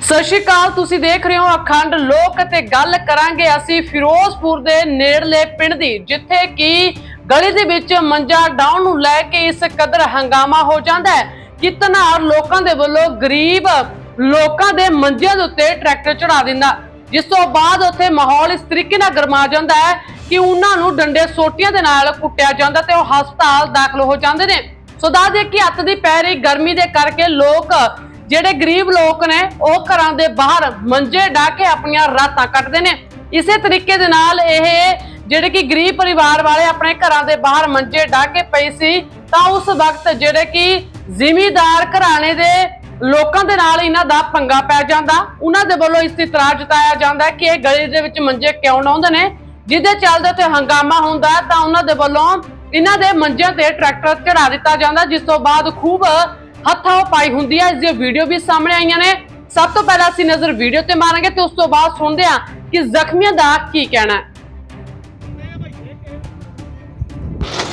ਸਤਿ ਸ਼੍ਰੀ ਅਕਾਲ, ਤੁਸੀਂ ਦੇਖ ਰਹੇ ਹੋ ਅਖੰਡ ਲੋਕ ਤੇ ਗੱਲ ਕਰਾਂਗੇ ਅਸੀਂ ਫਿਰੋਜ਼ਪੁਰ ਦੇ ਨੇੜਲੇ ਪਿੰਡ ਦੀ, ਜਿੱਥੇ ਕਿ ਗਲੀ ਦੇ ਵਿੱਚ ਮੰਜਾ ਡਾਊਨ ਨੂੰ ਲੈ ਕੇ ਇਸ ਕਦਰ ਹੰਗਾਮਾ ਹੋ ਜਾਂਦਾ ਹੈ। ਕਿ ਲੋਕਾਂ ਦੇ ਵੱਲੋਂ ਗਰੀਬ ਲੋਕਾਂ ਦੇ ਮੰਜਿਆਂ ਦੇ ਉੱਤੇ ਟਰੈਕਟਰ ਚੜਾ ਦਿੰਦਾ। ਜਿਸ ਤੋਂ ਬਾਅਦ ਉੱਥੇ ਮਾਹੌਲ ਇਸ ਤਰੀਕੇ ਨਾਲ ਗਰਮਾ ਜਾਂਦਾ ਹੈ ਕਿ ਉਹਨਾਂ ਨੂੰ ਡੰਡੇ ਸੋਟੀਆਂ ਦੇ ਨਾਲ ਕੁੱਟਿਆ ਜਾਂਦਾ ਤੇ ਉਹ ਹਸਪਤਾਲ ਦਾਖਲ ਹੋ ਜਾਂਦੇ ਨੇ। ਸੋ ਦੱਸ ਦੇ ਕਿ ਹੱਥ ਦੀ ਪੈ ਰਹੀ ਗਰਮੀ ਦੇ ਕਰਕੇ ਲੋਕ ਜਿਹੜੇ ਗਰੀਬ ਲੋਕ ਨੇ, ਉਹ ਘਰਾਂ ਦੇ ਬਾਹਰ ਮੰਜੇ ਢਾ ਕੇ ਆਪਣੀਆਂ ਰਾਤਾਂ ਕੱਟਦੇ ਨੇ। ਇਸੇ ਤਰੀਕੇ ਦੇ ਨਾਲ ਇਹ ਜਿਹੜੇ ਕਿ ਗਰੀਬ ਪਰਿਵਾਰ ਵਾਲੇ ਆਪਣੇ ਘਰਾਂ ਦੇ ਬਾਹਰ ਮੰਜੇ ਢਾ ਕੇ ਪਏ ਸੀ, ਤਾਂ ਉਸ ਵਕਤ ਜਿਹੜੇ ਕਿ ਜ਼ਿਮੀਦਾਰ ਘਰਾਣੇ ਦੇ ਲੋਕਾਂ ਦੇ ਨਾਲ ਇਹਨਾਂ ਦਾ ਪੰਗਾ ਪੈ ਜਾਂਦਾ। ਉਹਨਾਂ ਦੇ ਵੱਲੋਂ ਇਸ ਇਤਰਾਜ਼ ਜਤਾਇਆ ਜਾਂਦਾ ਕਿ ਇਹ ਗਲੀ ਦੇ ਵਿੱਚ ਮੰਜੇ ਕਿਉਂ ਲਾਉਂਦੇ ਨੇ। ਜਿਹਦੇ ਚੱਲਦੇ ਤੇ ਹੰਗਾਮਾ ਹੁੰਦਾ, ਤਾਂ ਉਹਨਾਂ ਦੇ ਵੱਲੋਂ ਇਹਨਾਂ ਦੇ ਮੰਜਿਆਂ ਤੇ ਟਰੈਕਟਰ ਚੜਾ ਦਿੱਤਾ ਜਾਂਦਾ, ਜਿਸ ਤੋਂ ਬਾਅਦ ਖੂਬ ਹੱਥਾਂ ਪਾਈ ਹੁੰਦੀ ਹੈ ਇਸ ਦੀਆਂ ਵੀਡੀਓ ਵੀ ਸਾਹਮਣੇ ਆਈਆਂ ਨੇ। ਸਭ ਤੋਂ ਪਹਿਲਾਂ ਅਸੀਂ ਨਜ਼ਰ ਵੀਡੀਓ ਤੇ ਮਾਰਾਂਗੇ ਤੇ ਉਸ ਤੋਂ ਬਾਅਦ ਸੁਣਦੇ ਹਾਂ ਕਿ ਜ਼ਖਮੀਆਂ ਦਾ ਕੀ ਕਹਿਣਾ ਹੈ।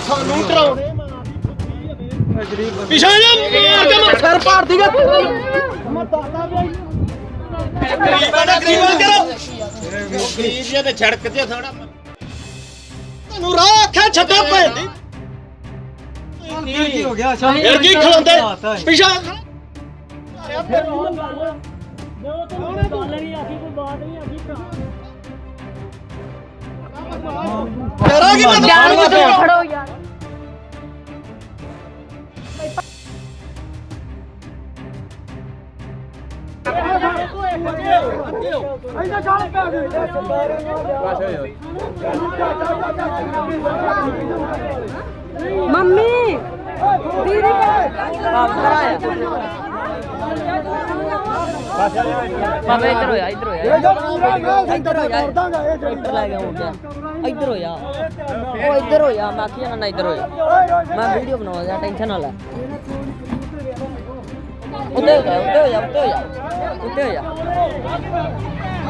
ਸਾਨੂੰ ਡਰਾਉਣੇ ਪਿਛਾ ਜਾ ਮਾਰ ਕੇ ਮੈਂ ਸਿਰ ਪਾੜ ਦੀਗਾ ਮੈਂ ਦਾਦਾ ਵੀ ਗਰੀਬਾਂ ਦਾ ਗਰੀਬਾਂ ਕਰੋ ਗਰੀਬ ਜੇ ਤੇ ਛੜਕ ਤੇ ਥੋੜਾ ਤੁਹਾਨੂੰ ਰਾਹ ਆਖਿਆ ਛੱਡੋ ਭੈਣ ਦੀ ਕੀ ਹੋ ਗਿਆ? ਫਿਰ ਕੀ ਖਲੋਂਦੇ ਪਿਛਾ। ਤੇਰਾ ਕੀ ਮਤਲਬ ਖੜੋ ਮੰਮੀ ਦੀਦੀ ਬਾਬਾ ਇੱਧਰ ਹੋਇਆ ਇੱਧਰ ਹੋਇਆ। ਇੱਧਰ ਹੋਇਆ। ਇੱਧਰ ਲੈ ਗਿਆ ਹੋ ਗਿਆ ਇੱਧਰ ਹੋਇਆ। ਉਹ ਇੱਧਰ ਹੋਇਆ ਮੈਂ ਆਖਿਆ ਨਾ ਇੱਧਰ ਹੋਇਆ। ਮੈਂ ਵੀਡੀਓ ਬਣਾਉਂਦਾ ਜਾ ਟੈਨਸ਼ਨ ਨਾ ਲੈ। ਉੱਤੇ ਹੋ ਜਾ ਉੱਤੇ ਹੋ ਜਾ ਉੱਤੇ ਹੋ ਜਾ। ਉੱਤੇ ਹੋ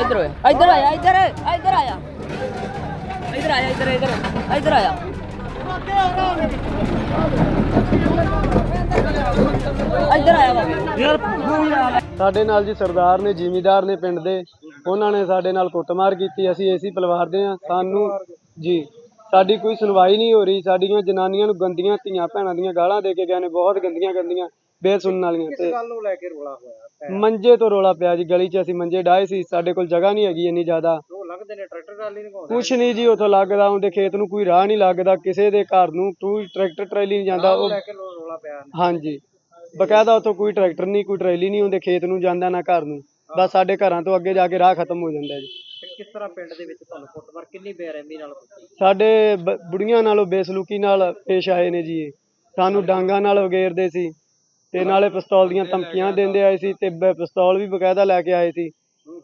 ਇੱਧਰ ਹੋਇਆ ਇੱਧਰ ਆਇਆ ਇੱਧਰ ਇੱਧਰ ਆਇਆ। ਇੱਧਰ ਆਇਆ ਇੱਧਰ ਇੱਧਰ ਇੱਧਰ ਆਇਆ। ਇੱਧਰ ਆਇਆ ਸਾਡੇ ਨਾਲ ਜੀ ਸਰਦਾਰ ਨੇ ਜ਼ਿਮੀਦਾਰ ਨੇ ਪਿੰਡ ਦੇ। ਉਹਨਾਂ ਨੇ ਸਾਡੇ ਨਾਲ ਕੁੱਟਮਾਰ ਕੀਤੀ ਅਸੀਂ ਏਸੀ ਪਰਿਵਾਰ ਦੇ ਆ ਸਾਨੂੰ ਜੀ ਸਾਡੀ ਕੋਈ ਸੁਣਵਾਈ ਨਹੀਂ ਹੋ ਰਹੀ। ਸਾਡੀਆਂ ਜਨਾਨੀਆਂ ਨੂੰ ਗੰਦੀਆਂ ਧੀਆਂ ਭੈਣਾਂ ਦੀਆਂ ਗਾਲਾਂ ਦੇ ਕੇ ਗਏ ਨੇ ਬਹੁਤ ਗੰਦੀਆਂ ਗੰਦੀਆਂ ਬੇਸੁਣਨ ਵਾਲੀਆਂ ਤੇ। ਗੱਲ ਨੂੰ ਲੈ ਕੇ ਰੋਲਾ ਹੋਇਆ। ਮੰਜੇ ਤੋਂ ਰੋਲਾ ਪਿਆ ਜੀ ਗਲੀ 'ਚ ਅਸੀਂ ਮੰਜੇ ਡਾਏ ਸੀ ਸਾਡੇ ਕੋਲ ਜਗ੍ਹਾ ਨਹੀਂ ਹੈਗੀ ਇੰਨੀ ਜ਼ਿਆਦਾ। ਉਹ ਲੱਗਦੇ ਨੇ ਟਰੈਕਟਰ ਟਰਾਲੀ ਨਹੀਂ ਘੋਂਦੇ ਕੁਛ ਨਹੀਂ ਜੀ ਉੱਥੋਂ ਲੱਗਦਾ ਉਹਦੇ ਖੇਤ ਨੂੰ ਕੋਈ ਰਾਹ ਨਹੀਂ ਲੱਗਦਾ ਕਿਸੇ ਦੇ ਘਰ ਨੂੰ ਕੋਈ ਟਰੈਕਟਰ ਟਰੈਲੀ ਨਹੀਂ ਜਾਂਦਾ ਉਹ ਲੈ ਕੇ ਰੋ- ਰੋਲਾ ਪਿਆ ਹਾਂਜੀ। ਬਕਾਇਦਾ ਉੱਥੋਂ ਕੋਈ ਟਰੈਕਟਰ ਨਹੀਂ ਕੋਈ ਟਰੈਲੀ ਨਹੀਂ ਉਹਦੇ ਖੇਤ ਨੂੰ ਜਾਂਦਾ ਨਾ ਘਰ ਨੂੰ। ਬਸ ਸਾਡੇ ਘਰਾਂ ਤੋਂ ਅੱਗੇ ਜਾ ਕੇ ਰਾਹ ਖਤਮ ਹੋ ਜਾਂਦਾ ਜੀ। ਤੇ ਕਿਸ ਤਰ੍ਹਾਂ ਪਿੰਡ ਦੇ ਵਿੱਚ ਤੁਹਾਨੂੰ ਫੁੱਟਬਾਲ ਕਿੰਨੀ ਬੇਰਹਿਮੀ ਨਾਲ ਕੀਤੀ ਸਾਡੇ ਬ- ਬੁੜੀਆਂ ਨਾਲੋਂ ਬੇਸਲੂਕੀ ਨਾਲ ਪੇਸ਼ ਆਏ ਨੇ ਜੀ ਇਹ। ਸਾਨੂੰ ਡਾਂਗਾ ਨਾਲ ਵਗੇਰਦੇ ਸੀ। ਤੇ ਨਾਲੇ ਪਿਸਤੌਲ ਦੀਆਂ ਧਮਕੀਆਂ ਦਿੰਦੇ ਆਏ ਸੀ ਤੇ ਬ- ਪਿਸਤੌਲ ਵੀ ਬਕਾਇਦਾ ਲੈ ਕੇ ਆਏ ਸੀ।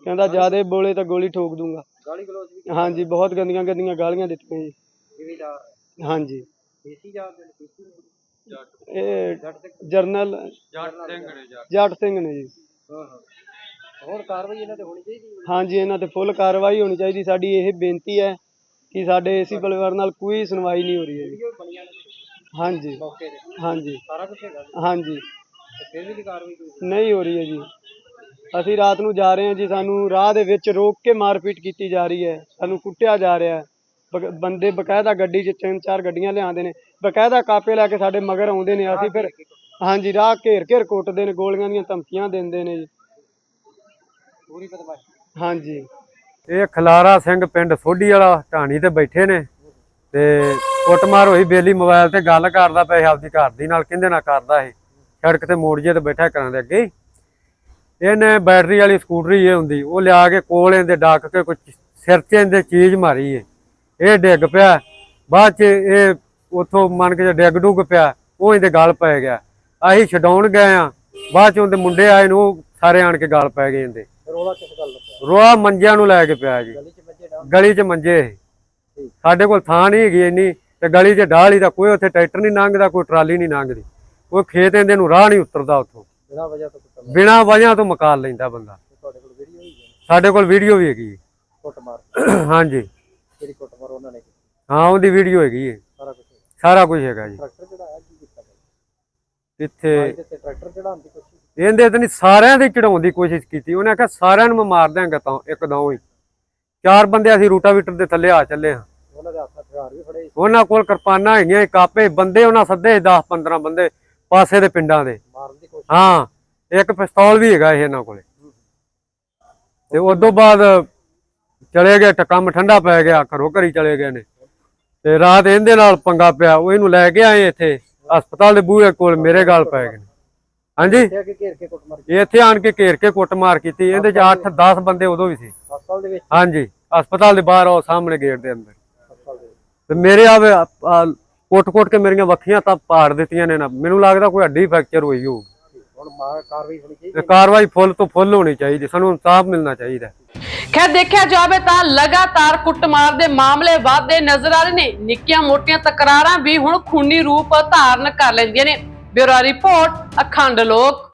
ਕਹਿੰਦਾ ਜਿਆਦੇ ਬੋਲੇ ਤਾਂ ਗੋਲੀ ਠੋਕ ਦੂੰਗਾ। ਗਾਲੀ ਗਲੋਚ ਵੀ ਹਾਂਜੀ ਬਹੁਤ ਗੰਦੀਆਂ ਗੰਦੀਆਂ ਗਾਲੀਆਂ ਦਿੱਤੀਆਂ ਜੀ। ਜ਼ਿਮੀਦਾਰ ਹਾਂਜੀ। ਦੇਸੀ ਜਾਂ ਦੇਸੀ ਇਹ ਜਰਨਲ ਜੱਟ ਸਿੰਘ ਨੇ ਜੀ। ਹਾਂ ਹਾਂ। ਹੋਰ ਕਾਰਵਾਈ ਇਹਨਾਂ ਤੇ ਹੋਣੀ ਚਾਹੀਦੀ ਹੈ? ਹਾਂਜੀ ਇਹਨਾਂ ਤੇ ਫੁੱਲ ਕਾਰਵਾਈ ਹੋਣੀ ਚਾਹੀਦੀ। ਸਾਡੀ ਇਹ ਬੇਨਤੀ ਹੈ ਕਿ ਸਾਡੇ ਏਸੀ ਪਰਿਵਾਰ ਨਾਲ ਕੋਈ ਸੁਣਵਾਈ ਨਹੀਂ ਹੋ ਰਹੀ ਹੈ ਜੀ। ਵੀਡੀਓ ਬਣੀਆਂ ਨੇ। ਹਾਂਜੀ। ਮੌਕੇ ਤੇ? ਹਾਂਜੀ। ਸਾਰਾ ਕੁਝ ਹੈਗਾ ਜੀ। ਹਾਂਜੀ। ਤੇ ਫਿਰ ਵੀ ਨਹੀਂ ਕਾਰਵਾਈ ਕੋਈ ਨਹੀਂ ਹੋ ਰਹੀ ਹੈ ਜੀ। ਅਸੀਂ ਰਾਤ ਨੂੰ ਜਾ ਰਹੇ ਹਾਂ ਜੀ ਸਾਨੂੰ ਰਾਹ ਦੇ ਵਿੱਚ ਰੋਕ ਕੇ ਮਾਰਪੀਟ ਕੀਤੀ ਜਾ ਰਹੀ ਹੈ। ਸਾਨੂੰ ਕੁੱਟਿਆ ਜਾ ਰਿਹਾ ਹੈ। ਬਕ- ਬੰਦੇ ਬਕਾਇਦਾ ਗੱਡੀ 'ਚ ਤਿੰਨ ਚਾਰ ਗੱਡੀਆਂ ਲਿਆਉਂਦੇ ਨੇ। ਬਕਾਇਦਾ ਕਾਪੇ ਲੈ ਕੇ ਸਾਡੇ ਮਗਰ ਆਉਂਦੇ ਨੇ। ਅਸੀਂ ਫਿਰ ਹਾਂਜੀ ਰਾਹ ਘੇਰ ਘੇਰ ਕੁੱਟਦੇ ਨੇ ਗੋਲੀਆਂ ਦੀਆਂ ਧਮਕੀਆਂ ਦਿੰਦੇ ਨੇ ਜੀ। ਪੂਰੀ ਬਦਮਾਸ਼ੀ। ਹਾਂਜੀ। ਇਹ ਖਲਾਰਾ ਸਿੰਘ ਪਿੰਡ ਸੋਢੀ ਵਾਲਾ ਢਾਣੀ ਤੇ ਬੈਠੇ ਨੇ। ਤੇ ਕੁੱਟਮਾਰ ਹੋਈ ਬੇਲੀ ਮੋਬਾਈਲ ਤੇ ਗੱਲ ਕਰਦਾ ਪਿਆ ਆਪਦੀ ਘਰ ਦੀ ਨਾਲ ਕਿੰਦੇ ਨਾਲ ਕਰਦਾ ਇਹ ਸੜਕ ਤੇ ਮੋੜ ਜੇ ਤੇ ਬੈਠਾ ਘਰਾਂ ਦੇ ਅੱਗੇ। ਇਹਨੇ ਬੈਟਰੀ ਵਾਲੀ ਸਕੂਟਰੀ ਇਹ ਹੁੰਦੀ ਉਹ ਲਿਆ ਕੇ ਕੋਲ ਇਹਦੇ ਡੱਕ ਕੇ ਕੁਝ ਸਿਰ 'ਚ ਇਹਦੇ ਚੀਜ਼ ਮਾਰੀ ਏ। ਇਹ ਡਿੱਗ ਪਿਆ। ਬਾਅਦ 'ਚ ਇਹ ਉਥੋਂ ਮੰਨ ਕੇ ਡਿੱਗ ਡੁੱਗ ਪਿਆ ਉਹ ਇਹਦੇ ਗਲ ਪੈ ਗਿਆ। ਅਸੀਂ ਛਡਾਉਣ ਗਏ ਆ। ਬਾਅਦ 'ਚ ਉਹਦੇ ਮੁੰਡੇ ਆਏ ਨੂੰ ਸਾਰੇ ਆਣ ਕੇ ਗਲ ਪੈ ਗਏ ਇਹਦੇ। ਰੋਲਾ ਕਿਸ ਗੱਲ ਦਾ ਪਿਆ? ਰੋਆ ਮੰਜਿਆਂ ਨੂੰ ਲੈ ਕੇ ਪਿਆ ਜੀ। ਗਲੀ 'ਚ ਮੰਜੇ। ਸਾਡੇ ਕੋਲ ਥਾਂ ਨਹੀਂ ਹੈਗੀ ਇੰਨੀ। ਤੇ ਗਲੀ 'ਚ ਢਾਲੀ ਦਾ ਕੋਈ ਉੱਥੇ ਟਰੈਕਟਰ ਨਹੀਂ ਲੰਘਦਾ ਕੋਈ ਟਰਾਲੀ ਨਹੀਂ ਲੰਘਦੀ। ਕੋਈ ਖੇਤ ਇਹਦੇ ਨੂੰ ਰਾਹ ਨਹੀਂ ਉਤਰਦਾ ਉੱਥੋਂ। ਬਿਨਾਂ ਵਜ੍ਹਾ ਤੋਂ ਕੁੱਟਣ ਬਿਨਾਂ ਵਜ੍ਹਾ ਤੋਂ ਮਕਾਲ ਲੈਂਦਾ ਬੰਦਾ। ਤੁਹਾਡੇ ਕੋਲ ਵੀਡੀਓ ਹੀ ਹੈ ਸਾਡੇ ਕੋਲ ਵੀਡੀਓ ਵੀ ਹੈਗੀ। ਕੁੱਟ ਮਾਰ ਹਾਂਜੀ। ਜਿਹੜੀ ਕੁੱਟ ਮਾਰ ਉਹਨਾਂ ਨੇ ਕੀਤੀ? ਹਾਂ ਉਹਦੀ ਵੀਡੀਓ ਹੈਗੀ ਹੈ ਸਾਰਾ ਕੁਝ ਸਾਰਾ ਕੁਝ ਹੈਗਾ ਜੀ। ਟਰੈਕਟਰ ਚੜਾਇਆ ਕੀ ਕੀਤਾ ਇੱਥੇ ਟਰੈਕਟਰ ਚੜਾਉਣ ਦੀ ਕੋਸ਼ਿਸ਼ ਇਹਦੇ ਤੇ ਨਹੀਂ ਸਾਰਿਆਂ ਦੇ ਚੜਾਉਣ ਦੀ ਕੋਸ਼ਿਸ਼ ਕੀਤੀ। ਉਹਨੇ ਆਖਿਆ ਸਾਰਿਆਂ ਨੂੰ ਮੈਂ ਮਾਰ ਦਿਆਂਗਾ ਤਾਂ ਇੱਕਦਮ ਹੀ। ਚਾਰ ਬੰਦੇ ਅਸੀਂ ਰੂਟਾਵੀਟਰ ਦੇ ਥੱਲੇ ਆ ਚੱਲੇ ਹਾਂ। ਉਹਨਾਂ ਦੇ ਹੱਥ ਉਹਨਾਂ ਕੋਲ ਕਿਰਪਾਨਾਂ ਹੈਗੀਆਂ ਕਾਪੇ ਬੰਦੇ ਉਹਨਾਂ ਸੱਦੇ 10 15 ਬੰਦੇ ਪਾਸੇ ਦੇ ਪਿੰਡਾਂ ਦੇ। ਹਾਂ ਇੱਕ ਪਿਸਤੌਲ ਵੀ ਹੈਗਾ ਇਹ ਇਹਨਾਂ ਕੋਲੇ। ਤੇ ਉਸ ਤੋਂ ਬਾਅਦ ਚਲੇ ਗਏ ਤਾਂ ਕੰਮ ਠੰਡਾ ਪੈ ਗਿਆ ਘਰੋਂ ਘਰੀ ਚਲੇ ਗਏ ਨੇ। ਤੇ ਰਾਤ ਇਹਦੇ ਨਾਲ ਪੰਗਾ ਪਿਆ ਉਹ ਇਹਨੂੰ ਲੈ ਕੇ ਆਏ ਇੱਥੇ ਹਸਪਤਾਲ ਦੇ ਬੂਹੇ ਕੋਲ ਮੇਰੇ ਗਾਲ ਪੈ ਗਏ ਹਾਂਜੀ? ਕਿਹਾ ਕਿ ਘੇਰ ਕੇ ਕੁੱਟ ਮਾਰ ਇਹ ਇੱਥੇ ਆਣ ਕੇ ਘੇਰ ਕੇ ਕੁੱਟਮਾਰ ਕੀਤੀ ਇਹਦੇ ਚ 8-10 ਬੰਦੇ ਉਦੋਂ ਵੀ ਸੀ। ਹਸਪਤਾਲ ਦੇ ਵਿੱਚ? ਹਾਂਜੀ ਹਸਪਤਾਲ ਦੇ ਬਾਹਰ ਉਹ ਸਾਹਮਣੇ ਗੇਟ ਦੇ ਅੰਦਰ। ਤੇ ਮੇਰੇ ਆਵੇ ਕੋਟ-ਕੋਟ ਕੇ ਮੇਰੀਆਂ ਵੱਖੀਆਂ ਤਾਂ ਪਾੜ ਦਿੱਤੀਆਂ ਨੇ ਨਾ। ਮੈਨੂੰ ਲੱਗਦਾ ਕੋਈ ਹੱਡੀ ਫ੍ਰੈਕਚਰ ਹੋਈ ਮਾਰ ਕਾਰਵਾਈ ਹੋਣੀ ਚਾਹੀਦੀ ਤੇ ਕਾਰਵਾਈ ਫੁੱਲ ਤੋਂ ਫੁੱਲ ਹੋਣੀ ਚਾਹੀਦੀ ਸਾਨੂੰ ਇਨਸਾਫ ਮਿਲਣਾ ਚਾਹੀਦਾ। ਖੈਰ ਦੇਖਿਆ ਜਾਵੇ ਤਾਂ ਲਗਾਤਾਰ ਕੁੱਟਮਾਰ ਦੇ ਮਾਮਲੇ ਵਧਦੇ ਨਜ਼ਰ ਆ ਰਹੇ ਨੇ। ਨਿੱਕੀਆਂ ਮੋਟੀਆਂ ਤਕਰਾਰਾਂ ਵੀ ਹੁਣ ਖੂਨੀ ਰੂਪ ਧਾਰਨ ਕਰ ਲੈਂਦੀਆਂ ਨੇ। ਬਿਊਰੋ ਰਿਪੋਰਟ ਅਖੰਡ ਲੋਕ।